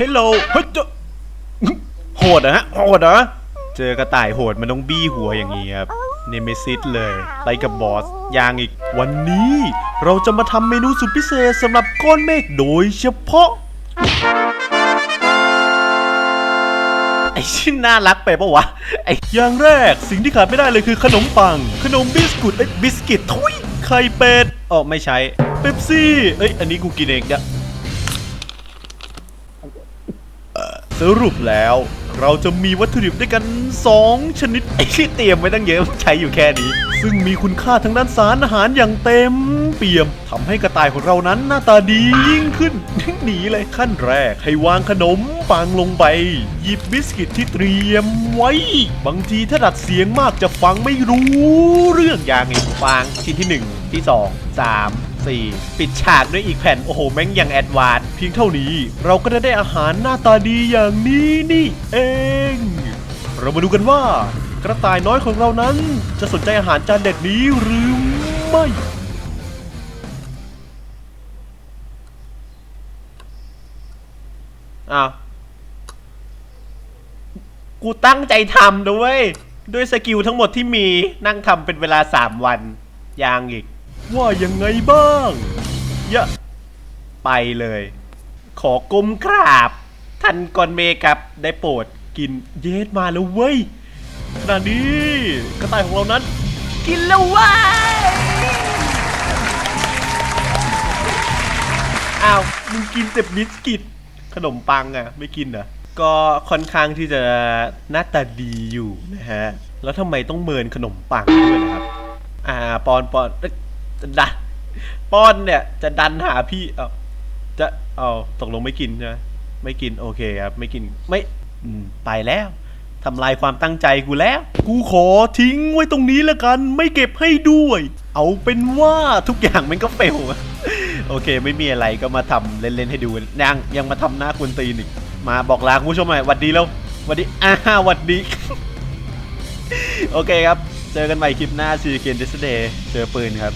ฮลโหลเฮ้ยเจ้าโหดเหรอะฮะโหดเหรอเจอกระต่ายโหดมันต้องบี้หัวอย่างนี้ครับเนเมซิสเลยไล่กับบอสยางอีก วันนี้เราจะมาทำเมนูสุดพิเศษสำหรับก้อนเมฆโดยเฉพาะ ไอ้ชิ้นน่ารักไปปะวะไอ้อย่างแรกสิ่งที่ขาดไม่ได้เลยคือขนมปัง ขนมบิสกุตไอ้บิสกิตทุยไข่เป็ดอ๋อไม่ใช้เป๊ปซี่ เอ้ย อันนี้กูกินเองนะ สรุปแล้ว เราจะมีวัตถุดิบด้วยกัน 2 ชนิดไอ้ที่เตรียมไว้ตั้งเยอะใช้อยู่แค่นี้ ซึ่งมีคุณค่าทางด้านสารอาหารอย่างเต็ม เปี่ยมทำให้กระต่ายของเรานั้นหน้าตาดียิ่งขึ้นหนีเลยขั้นแรกให้วางขนมปังลงไป หยิบบิสกิตที่เตรียมไว้ บางทีถ้าดัดเสียงมากจะฟังไม่รู้เรื่องอย่างไงฟังชิ้นที่ 1 ที่ 2 3 4 ปิดฉากด้วยอีกแผ่น โอ้โห แม่งยังแอดวานซ์เพียงเท่านี้ เราก็ได้ได้อาหารหน้าตาดีอย่างนี้นี่เอง เรามาดูกันว่า กระต่ายน้อยของเรานั้น จะสนใจอาหารจานเด็ดนี้หรือไม่อ้าวกูตั้งใจทำด้วย ด้วยสกิลทั้งหมดที่มีนั่งทำเป็นเวลา 3 วัน ยางอีก ว่ายังไงบ้างยะไปเลย ขอกลมกราบ ท่านกอนเมครับได้โปรดกินเยสมาแล้วเว้ยขณะนี้กระต่ายของเรานั้น กินแล้วเว้ยอ้าวมึงกินแต่บิสกิต ขนมปังอะไม่กินเหรอก็ค่อนข้างที่จะหน้าตาดีอยู่นะฮะ แล้วทำไมต้องเมินขนมปังด้วยนะครับ อ่าปอนปอน เอ้ยดัน ป้อนเนี่ย จะดันหาพี่เอาจะเอาตกลงไม่กินใช่ไหมไม่กินโอเคครับ ไม่กินไม่อืมไปแล้วทำลายความตั้งใจกูแล้ว กูขอทิ้งไว้ตรงนี้แล้วกัน ไม่เก็บให้ด้วย เอาเป็นว่าทุกอย่างมันก็เฟลโอเค ไม่มีอะไรก็มาทำเล่นๆให้ดูยังยังมาทำหน้าควนตีนอีกมาบอกลาคุณผู้ชมหน่อยหวัดดีแล้วหวัดดีอ้าหวัดดี โอเคครับ เจอกันใหม่คลิปหน้าซีเกนเดสเดย์เจอปืนครับ